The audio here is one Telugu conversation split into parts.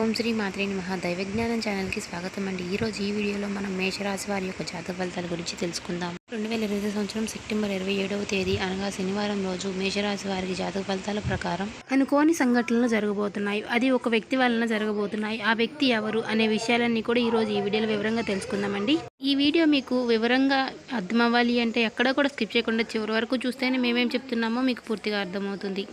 ఓం శ్రీ మాత్రేని మహా దైవజ్ఞానం ఛానల్కి స్వాగతం అండి. ఈరోజు ఈ వీడియోలో మనం మేషరాశి వారి యొక్క జాతక ఫలితాల గురించి తెలుసుకుందాం. రెండు వేల ఇరవై సంవత్సరం సెప్టెంబర్ ఇరవై ఏడవ తేదీ అనగా శనివారం రోజు మేషరాశి వారికి జాతక ఫలితాల ప్రకారం అనుకోని సంఘటనలు జరగబోతున్నాయి. అది ఒక వ్యక్తి వలన జరగబోతున్నాయి. ఆ వ్యక్తి ఎవరు అనే విషయాలన్నీ కూడా ఈరోజు ఈ వీడియోలో వివరంగా తెలుసుకుందామండి. ఈ వీడియో మీకు వివరంగా అర్థమవ్వాలి అంటే ఎక్కడ కూడా స్కిప్ చేయకుండా చివరి వరకు చూస్తేనే మేమేం చెప్తున్నామో మీకు పూర్తిగా అర్థమవుతుంది.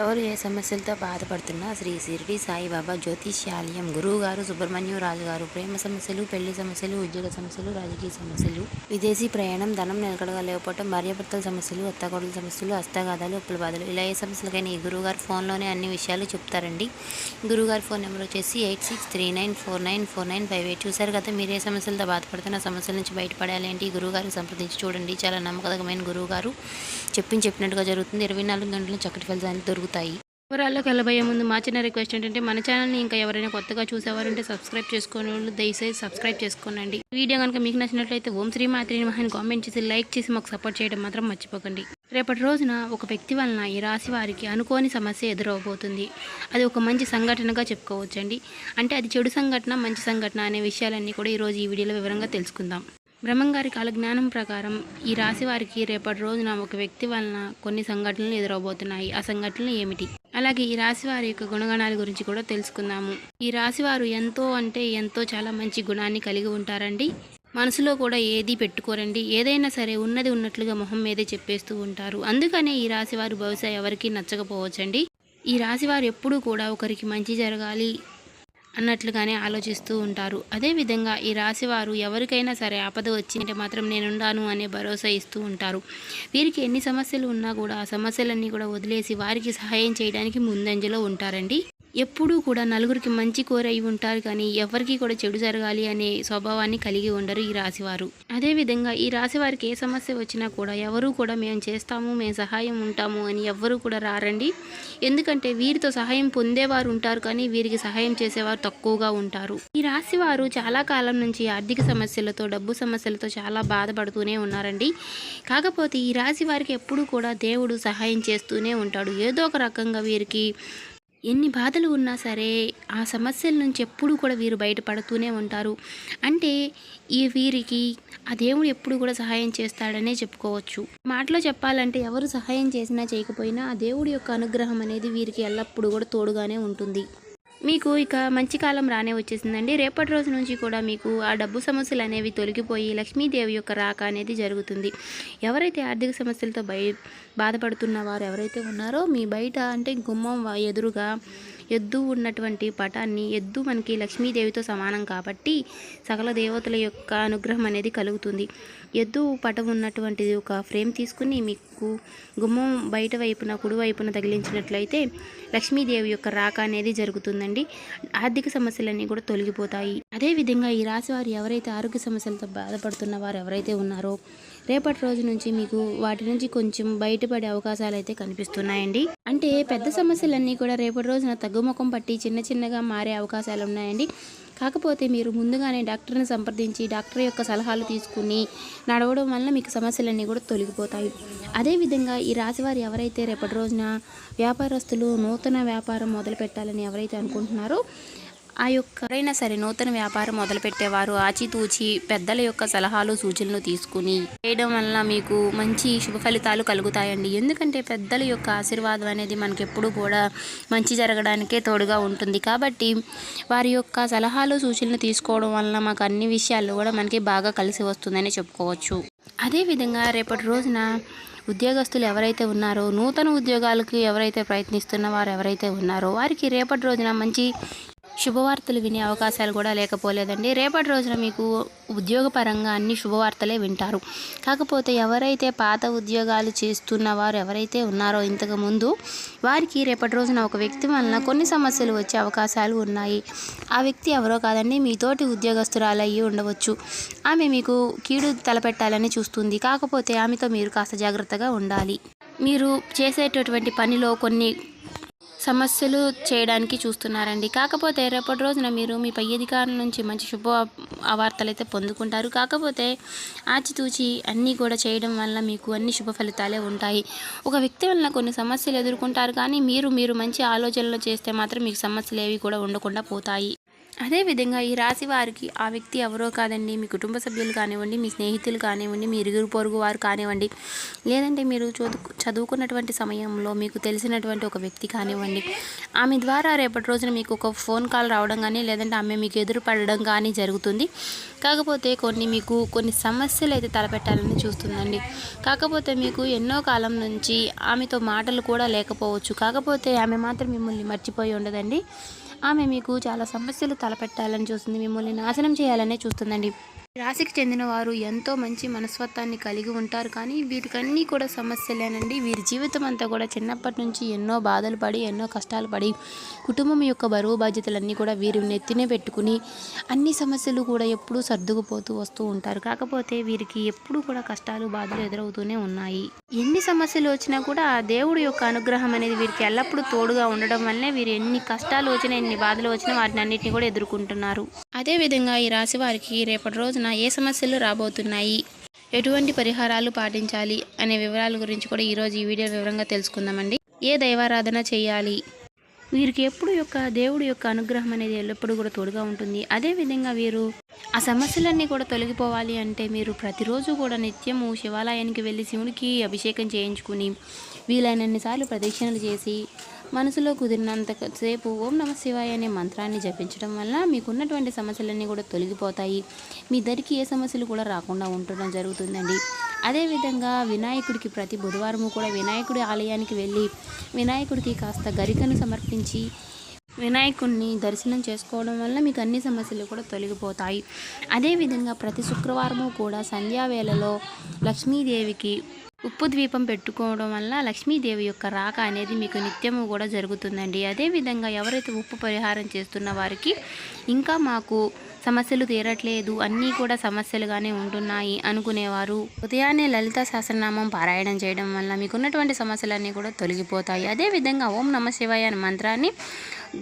ఎవరు ఏ సమస్యలతో బాధపడుతున్నా శ్రీ షిరిడి సాయిబాబా జ్యోతిష్యాలయం గురువు గారు సుబ్రహ్మణ్యం రాజు గారు ప్రేమ సమస్యలు పెళ్ళి సమస్యలు ఉద్యోగ సమస్యలు రాజకీయ సమస్యలు విదేశీ ప్రయాణం ధనం నిలకడగా లేకపోవటం భార్యాభర్తల సమస్యలు అత్తగోడల సమస్యలు హస్తగాథలు ఉప్పుల బాధలు ఇలా ఏ సమస్యలకైనా ఈ గురువు గారు ఫోన్లోనే అన్ని విషయాలు చెప్తారండి. గురువుగారి ఫోన్ నెంబర్ వచ్చేసి eight six three nine four nine four nine five eight. చూసారు కదా మీరు ఏ సమస్యలతో బాధపడుతున్న సమస్యల నుంచి బయటపడాలి అంటే ఈ గురువుగారు సంప్రదించి చూడండి. చాలా నమ్మకమైన గురువు గారు చెప్పినట్టుగా జరుగుతుంది. ఇరవై నాలుగు గంటలు చక్కటి ఫలితాలు దొరుకుతాయి వివరాల్లోకి వెళ్ళబోయే ముందు మా చిన్న రిక్వెస్ట్ ఏంటంటే మన ఛానల్ని ఇంకా ఎవరైనా కొత్తగా చూసేవారంటే సబ్స్క్రైబ్ చేసుకునే వాళ్ళు దయచేసి సబ్స్క్రైబ్ చేసుకోనండి. వీడియో కనుక మీకు నచ్చినట్లయితే ఓం శ్రీ మాత్రి మహాన్ కామెంట్ చేసి లైక్ చేసి మాకు సపోర్ట్ చేయడం మాత్రం మర్చిపోకండి. రేపటి రోజున ఒక వ్యక్తి వలన ఈ రాశి వారికి అనుకోని సమస్య ఎదురవబోతుంది. అది ఒక మంచి సంఘటనగా చెప్పుకోవచ్చండి. అంటే అది చెడు సంఘటన మంచి సంఘటన అనే విషయాలన్నీ కూడా ఈరోజు ఈ వీడియోలో వివరంగా తెలుసుకుందాం. బ్రహ్మంగారి కాలజ్ఞానం ప్రకారం ఈ రాశి వారికి రేపటి రోజున ఒక వ్యక్తి వలన కొన్ని సంఘటనలు ఎదురవబోతున్నాయి. ఆ సంఘటనలు ఏమిటి? అలాగే ఈ రాశి వారి యొక్క గుణగణాల గురించి కూడా తెలుసుకుందాము. ఈ రాశి వారు ఎంతో అంటే ఎంతో చాలా మంచి గుణాన్ని కలిగి ఉంటారండి. మనసులో కూడా ఏది పెట్టుకోరండి. ఏదైనా సరే ఉన్నది ఉన్నట్లుగా మొహం మీదే చెప్పేస్తూ ఉంటారు. అందుకనే ఈ రాశి వారు బహుశా ఎవరికీ నచ్చకపోవచ్చండి. ఈ రాశి వారు ఎప్పుడూ కూడా ఒకరికి మంచి జరగాలి అన్నట్లుగానే ఆలోచిస్తూ ఉంటారు. అదేవిధంగా ఈ రాశివారు ఎవరికైనా సరే ఆపద వచ్చింటే మాత్రం నేనుండాను అనే భరోసా ఇస్తూ ఉంటారు. వీరికి ఎన్ని సమస్యలు ఉన్నా కూడా ఆ సమస్యలన్నీ కూడా వదిలేసి వారికి సహాయం చేయడానికి ముందంజలో ఉంటారండి. ఎప్పుడూ కూడా నలుగురికి మంచి కోరై ఉంటారు కానీ ఎవరికి కూడా చెడు జరగాలి అనే స్వభావాన్ని కలిగి ఉండరు ఈ రాశివారు. అదేవిధంగా ఈ రాశి వారికి ఏ సమస్య వచ్చినా కూడా ఎవరు కూడా మేము చేస్తాము మేము సహాయం ఉంటాము అని ఎవ్వరూ కూడా రారండి. ఎందుకంటే వీరితో సహాయం పొందేవారు ఉంటారు కానీ వీరికి సహాయం చేసేవారు తక్కువగా ఉంటారు. ఈ రాశి వారు చాలా కాలం నుంచి ఆర్థిక సమస్యలతో డబ్బు సమస్యలతో చాలా బాధపడుతూనే ఉన్నారండి. కాకపోతే ఈ రాశి వారికి ఎప్పుడూ కూడా దేవుడు సహాయం చేస్తూనే ఉంటాడు. ఏదో ఒక రకంగా వీరికి ఎన్ని బాధలు ఉన్నా సరే ఆ సమస్యల నుంచి ఎప్పుడూ కూడా వీరు బయటపడుతూనే ఉంటారు. అంటే ఈ వీరికి ఆ దేవుడు ఎప్పుడు కూడా సహాయం చేస్తాడనే చెప్పుకోవచ్చు. మాటలో చెప్పాలంటే ఎవరు సహాయం చేసినా చేయకపోయినా ఆ దేవుడి యొక్క అనుగ్రహం అనేది వీరికి ఎల్లప్పుడూ కూడా తోడుగానే ఉంటుంది. మీకు ఇక మంచి కాలం రానే వచ్చేసిందండి. రేపటి రోజు నుంచి కూడా మీకు ఆ డబ్బు సమస్యలు అనేవి తొలగిపోయి లక్ష్మీదేవి యొక్క రాక అనేది జరుగుతుంది. ఎవరైతే ఆర్థిక సమస్యలతో బయ బాధపడుతున్న వారు ఎవరైతే ఉన్నారో మీ బయట అంటే గుమ్మం ఎదురుగా ఎద్దు ఉన్నటువంటి పటాన్ని ఎద్దు మనకి లక్ష్మీదేవితో సమానం కాబట్టి సకల దేవతల యొక్క అనుగ్రహం అనేది కలుగుతుంది. ఎద్దు పటం ఉన్నటువంటిది ఒక ఫ్రేమ్ తీసుకుని మీకు గుమ్మం బయట వైపున కుడి వైపున తగిలించినట్లయితే లక్ష్మీదేవి యొక్క రాక అనేది జరుగుతుందండి. ఆర్థిక సమస్యలన్నీ కూడా తొలగిపోతాయి. అదేవిధంగా ఈ రాశి వారు ఎవరైతే ఆరోగ్య సమస్యలతో బాధపడుతున్న వారు ఎవరైతే ఉన్నారో రేపటి రోజు నుంచి మీకు వాటి నుంచి కొంచెం బయటపడే అవకాశాలు అయితే కనిపిస్తున్నాయండి. అంటే పెద్ద సమస్యలన్నీ కూడా రేపటి రోజున తగ్గుముఖం పట్టి చిన్న చిన్నగా మారే అవకాశాలు ఉన్నాయండి. కాకపోతే మీరు ముందుగానే డాక్టర్ని సంప్రదించి డాక్టర్ యొక్క సలహాలు తీసుకుని నడవడం వల్ల మీకు సమస్యలన్నీ కూడా తొలగిపోతాయి. అదేవిధంగా ఈ రాశివారు ఎవరైతే రేపటి రోజున వ్యాపారస్తులు నూతన వ్యాపారం మొదలు పెట్టాలని ఎవరైతే అనుకుంటున్నారో ఆ యొక్క ఎవరైనా సరే నూతన వ్యాపారం మొదలుపెట్టేవారు ఆచితూచి పెద్దల యొక్క సలహాలు సూచనలు తీసుకుని చేయడం వల్ల మీకు మంచి శుభ ఫలితాలు కలుగుతాయండి. ఎందుకంటే పెద్దల యొక్క ఆశీర్వాదం అనేది మనకెప్పుడు కూడా మంచి జరగడానికే తోడుగా ఉంటుంది. కాబట్టి వారి యొక్క సలహాలు సూచనలు తీసుకోవడం వలన మాకు అన్ని విషయాల్లో కూడా మనకి బాగా కలిసి వస్తుందని చెప్పుకోవచ్చు. అదేవిధంగా రేపటి రోజున ఉద్యోగస్తులు ఎవరైతే ఉన్నారో నూతన ఉద్యోగాలకు ఎవరైతే ప్రయత్నిస్తున్న వారు ఎవరైతే ఉన్నారో వారికి రేపటి రోజున మంచి శుభవార్తలు వినే అవకాశాలు కూడా లేకపోలేదండి. రేపటి రోజున మీకు ఉద్యోగపరంగా అన్ని శుభవార్తలే వింటారు. కాకపోతే ఎవరైతే పాత ఉద్యోగాలు చేస్తున్న వారు ఎవరైతే ఉన్నారో ఇంతకు ముందు వారికి రేపటి రోజున ఒక వ్యక్తి వలన కొన్ని సమస్యలు వచ్చే అవకాశాలు ఉన్నాయి. ఆ వ్యక్తి ఎవరో కాదండి మీతోటి ఉద్యోగస్తురాలు అయ్యి ఉండవచ్చు. ఆమె మీకు కీడు తలపెట్టాలని చూస్తుంది. కాకపోతే ఆమెతో మీరు కాస్త జాగ్రత్తగా ఉండాలి. మీరు చేసేటటువంటి పనిలో కొన్ని సమస్యలు చేయడానికి చూస్తున్నారండి. కాకపోతే రేపటి రోజున మీరు మీ పై అధికారుల నుంచి మంచి శుభ వార్తలు అయితే పొందుకుంటారు. కాకపోతే ఆచితూచి అన్నీ కూడా చేయడం వల్ల మీకు అన్ని శుభ ఫలితాలే ఉంటాయి. ఒక వ్యక్తి వలన కొన్ని సమస్యలు ఎదుర్కొంటారు కానీ మీరు మీరు మంచి ఆలోచనలు చేస్తే మాత్రం మీకు సమస్యలు ఏవి కూడా ఉండకుండా పోతాయి. అదేవిధంగా ఈ రాశి వారికి ఆ వ్యక్తి ఎవరో కాదండి మీ కుటుంబ సభ్యులు కానివ్వండి మీ స్నేహితులు కానివ్వండి మీ ఇరుగు పొరుగు వారు కానివ్వండి లేదంటే మీరు చదువు చదువుకున్నటువంటి సమయంలో మీకు తెలిసినటువంటి ఒక వ్యక్తి కానివ్వండి ఆమె ద్వారా రేపటి రోజున మీకు ఒక ఫోన్ కాల్ రావడం కానీ లేదంటే ఆమె మీకు ఎదురు పడడం కానీ జరుగుతుంది. కాకపోతే కొన్ని మీకు కొన్ని సమస్యలు అయితే తలపెట్టాలని చూస్తుందండి. కాకపోతే మీకు ఎన్నో కాలం నుంచి ఆమెతో మాటలు కూడా లేకపోవచ్చు. కాకపోతే ఆమె మాత్రం మిమ్మల్ని మర్చిపోయి ఉండదండి. ఆమె మీకు చాలా సమస్యలు తలపెట్టాలని చూస్తుంది. మిమ్మల్ని నాశనం చేయాలనే చూస్తుందండి. రాశికి చెందిన వారు ఎంతో మంచి మనస్తత్వాన్ని కలిగి ఉంటారు కానీ వీటికన్నీ కూడా సమస్యలేనండి. వీరి జీవితం అంతా కూడా చిన్నప్పటి నుంచి ఎన్నో బాధలు పడి ఎన్నో కష్టాలు పడి కుటుంబం యొక్క బరువు బాధ్యతలన్నీ కూడా వీరు నెత్తినే పెట్టుకుని అన్ని సమస్యలు కూడా ఎప్పుడూ సర్దుకుపోతూ వస్తూ ఉంటారు. కాకపోతే వీరికి ఎప్పుడూ కూడా కష్టాలు బాధలు ఎదురవుతూనే ఉన్నాయి. ఎన్ని సమస్యలు వచ్చినా కూడా ఆ దేవుడి యొక్క అనుగ్రహం అనేది వీరికి ఎల్లప్పుడూ తోడుగా ఉండడం వల్లనే వీరు ఎన్ని కష్టాలు వచ్చినా ఎన్ని బాధలు వచ్చినా వాటిని అన్నింటినీ కూడా ఎదుర్కొంటున్నారు. అదేవిధంగా ఈ రాశి వారికి రేపటి రోజున ఏ సమస్యలు రాబోతున్నాయి? ఎటువంటి పరిహారాలు పాటించాలి? అనే వివరాల గురించి కూడా ఈరోజు ఈ వీడియో వివరంగా తెలుసుకుందామండి. ఏ దైవారాధన చేయాలి? వీరికి ఎప్పుడు యొక్క దేవుడి యొక్క అనుగ్రహం అనేది ఎల్లప్పుడూ కూడా తోడుగా ఉంటుంది. అదేవిధంగా వీరు ఆ సమస్యలన్నీ కూడా తొలగిపోవాలి అంటే మీరు ప్రతిరోజు కూడా నిత్యము శివాలయానికి వెళ్ళి శివునికి అభిషేకం చేయించుకుని వీలైనన్నిసార్లు ప్రదక్షిణలు చేసి మనసులో కుదిరినంత సేపు ఓం నమ శివాయ అనే మంత్రాన్ని జపించడం వల్ల మీకున్నటువంటి సమస్యలన్నీ కూడా తొలగిపోతాయి. మీ ఇద్దరికి ఏ సమస్యలు కూడా రాకుండా ఉండడం జరుగుతుందండి. అదేవిధంగా వినాయకుడికి ప్రతి బుధవారము కూడా వినాయకుడి ఆలయానికి వెళ్ళి వినాయకుడికి కాస్త గరికను సమర్పించి వినాయకుడిని దర్శనం చేసుకోవడం వల్ల మీకు అన్ని సమస్యలు కూడా తొలగిపోతాయి. అదేవిధంగా ప్రతి శుక్రవారము కూడా సంధ్యావేళలో లక్ష్మీదేవికి ఉప్పు ద్వీపం పెట్టుకోవడం వల్ల లక్ష్మీదేవి యొక్క రాక అనేది మీకు నిత్యము కూడా జరుగుతుందండి. అదేవిధంగా ఎవరైతే ఉప్పు పరిహారం చేస్తున్న వారికి ఇంకా మాకు సమస్యలు తీరట్లేదు అన్నీ కూడా సమస్యలుగానే ఉంటున్నాయి అనుకునేవారు. ఉదయాన్నే లలిత సహస్రనామం పారాయణం చేయడం వల్ల మీకున్నటువంటి సమస్యలన్నీ కూడా తొలగిపోతాయి. అదేవిధంగా ఓం నమ శివాయ అనే మంత్రాన్ని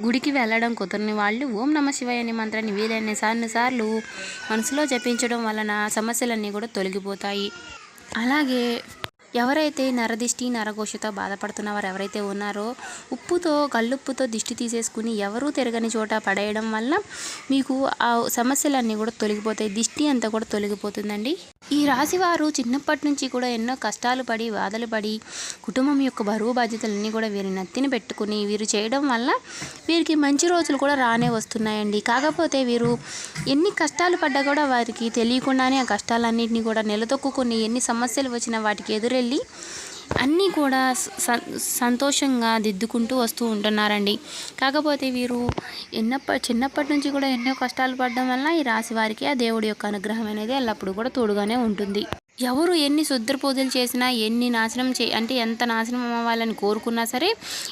గుడికి వెళ్ళడం కుదరని వాళ్ళు ఓం నమ శివాయ అనే మంత్రాన్ని వీలైన సార్లు మనసులో జపించడం వలన సమస్యలన్నీ కూడా తొలగిపోతాయి. అలాగే ఎవరైతే నరదిష్టి నరఘోషతో బాధపడుతున్న వారు ఎవరైతే ఉన్నారో ఉప్పుతో కల్లుప్పుతో దిష్టి తీసేసుకుని ఎవరూ తిరగని చోట పడేయడం వల్ల మీకు ఆ సమస్యలన్నీ కూడా తొలగిపోతాయి. దిష్టి అంతా కూడా తొలగిపోతుందండి. ఈ రాశివారు చిన్నప్పటి నుంచి కూడా ఎన్నో కష్టాలు పడి బాధలు పడి కుటుంబం యొక్క బరువు బాధ్యతలన్నీ కూడా వీరి నత్తిని పెట్టుకుని వీరు చేయడం వల్ల వీరికి మంచి రోజులు కూడా రానే వస్తున్నాయండి. కాకపోతే వీరు ఎన్ని కష్టాలు పడ్డా కూడా వారికి తెలియకుండానే ఆ కష్టాలన్నింటినీ కూడా నిలదొక్కుని ఎన్ని సమస్యలు వచ్చినా వాటికి వెళ్ళి అన్నీ కూడా స- సంతోషంగా దిద్దుకుంటూ వస్తూ ఉంటున్నారండి. కాకపోతే వీరు ఎన్నప్ప చిన్నప్పటి నుంచి కూడా ఎన్నో కష్టాలు పడడం వల్ల ఈ రాశి వారికి ఆ దేవుడి యొక్క అనుగ్రహం అనేది ఎల్లప్పుడూ కూడా తోడుగానే ఉంటుంది. ఎవరు ఎన్ని శుద్ర పూజలు చేసినా ఎన్ని నాశనం చే అంటే ఎంత నాశనం అవ్వాలని కోరుకున్నా సరే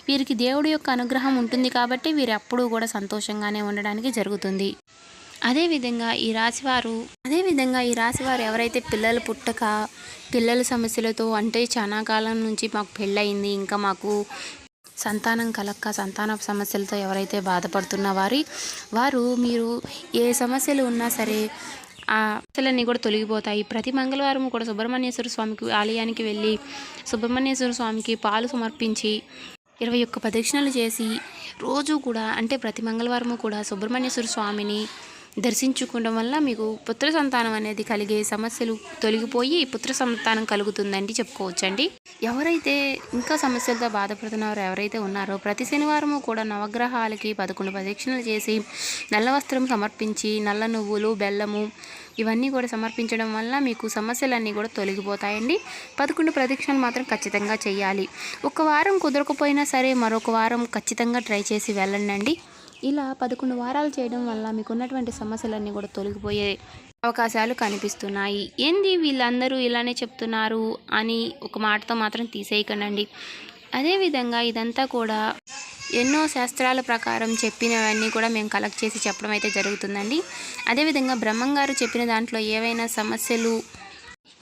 వీరికి దేవుడి యొక్క అనుగ్రహం ఉంటుంది కాబట్టి వీరు ఎప్పుడూ కూడా సంతోషంగానే ఉండడానికి జరుగుతుంది. అదేవిధంగా ఈ రాశివారు అదేవిధంగా ఈ రాశివారు ఎవరైతే పిల్లలు పుట్టక పిల్లల సమస్యలతో అంటే చాలా కాలం నుంచి మాకు పెళ్ళయింది ఇంకా మాకు సంతానం కలక్క సంతాన సమస్యలతో ఎవరైతే బాధపడుతున్న వారి వారు మీరు ఏ సమస్యలు ఉన్నా సరే ఆ సమస్యలన్నీ కూడా తొలగిపోతాయి. ప్రతి మంగళవారం కూడా సుబ్రహ్మణ్యేశ్వర స్వామికి ఆలయానికి వెళ్ళి సుబ్రహ్మణ్యేశ్వర స్వామికి పాలు సమర్పించి ఇరవై ఒక్క ప్రదక్షిణలు చేసి రోజు కూడా అంటే ప్రతి మంగళవారము కూడా సుబ్రహ్మణ్యేశ్వర స్వామిని దర్శించుకోవడం వల్ల మీకు పుత్ర సంతానం అనేది కలిగే సమస్యలు తొలగిపోయి పుత్ర సంతానం కలుగుతుందండి చెప్పుకోవచ్చండి. ఎవరైతే ఇంకా సమస్యలతో బాధపడుతున్నారో ఎవరైతే ఉన్నారో ప్రతి శనివారము కూడా నవగ్రహాలకి పదకొండు ప్రదక్షిణలు చేసి నల్ల వస్త్రం సమర్పించి నల్ల నువ్వులు బెల్లము ఇవన్నీ కూడా సమర్పించడం వల్ల మీకు సమస్యలన్నీ కూడా తొలగిపోతాయండి. పదకొండు ప్రదక్షిణలు మాత్రం ఖచ్చితంగా చేయాలి. ఒక వారం కుదరకపోయినా సరే మరొక వారం ఖచ్చితంగా ట్రై చేసి వెళ్ళండి ఇలా పదకొండు వారాలు చేయడం వల్ల మీకు ఉన్నటువంటి సమస్యలన్నీ కూడా తొలగిపోయే అవకాశాలు కనిపిస్తున్నాయి. ఏంది వీళ్ళందరూ ఇలానే చెప్తున్నారు అని ఒక మాటతో మాత్రం తీసేయకండి అదేవిధంగా ఇదంతా కూడా ఎన్నో శాస్త్రాల ప్రకారం చెప్పినవన్నీ కూడా మేము కలెక్ట్ చేసి చెప్పడం అయితే జరుగుతుందండి. అదేవిధంగా బ్రహ్మంగారు చెప్పిన దాంట్లో ఏవైనా సమస్యలు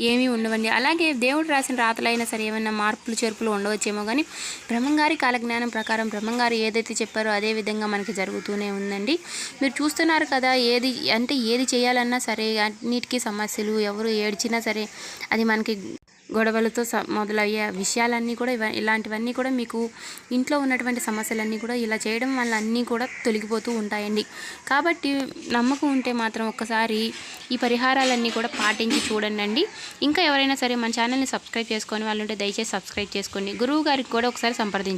ఏమీ ఉండవండి. అలాగే దేవుడు రాసిన రాతలైనా సరే ఏమైనా మార్పులు చేర్పులు ఉండవచ్చేమో కానీ బ్రహ్మంగారి కాలజ్ఞానం ప్రకారం బ్రహ్మంగారు ఏదైతే చెప్పారో అదే విధంగా మనకి జరుగుతూనే ఉందండి. మీరు చూస్తున్నారు కదా ఏది అంటే ఏది చేయాలన్నా సరే అన్నిటికీ సమస్యలు ఎవరు ఏడ్చినా సరే అది మనకి గొడవలతో స మొదలయ్యే విషయాలన్నీ కూడా ఇలాంటివన్నీ కూడా మీకు ఇంట్లో ఉన్నటువంటి సమస్యలన్నీ కూడా ఇలా చేయడం వల్ల అన్నీ కూడా తొలగిపోతూ ఉంటాయండి. కాబట్టి నమ్మకం ఉంటే మాత్రం ఒక్కసారి ఈ పరిహారాలన్నీ కూడా పాటించి చూడండి అండి ఇంకా ఎవరైనా సరే మన ఛానల్ని సబ్స్క్రైబ్ చేసుకొని వాళ్ళు ఉంటే దయచేసి సబ్స్క్రైబ్ చేసుకోండి. గురువు గారికి కూడా ఒకసారి సంప్రదించండి.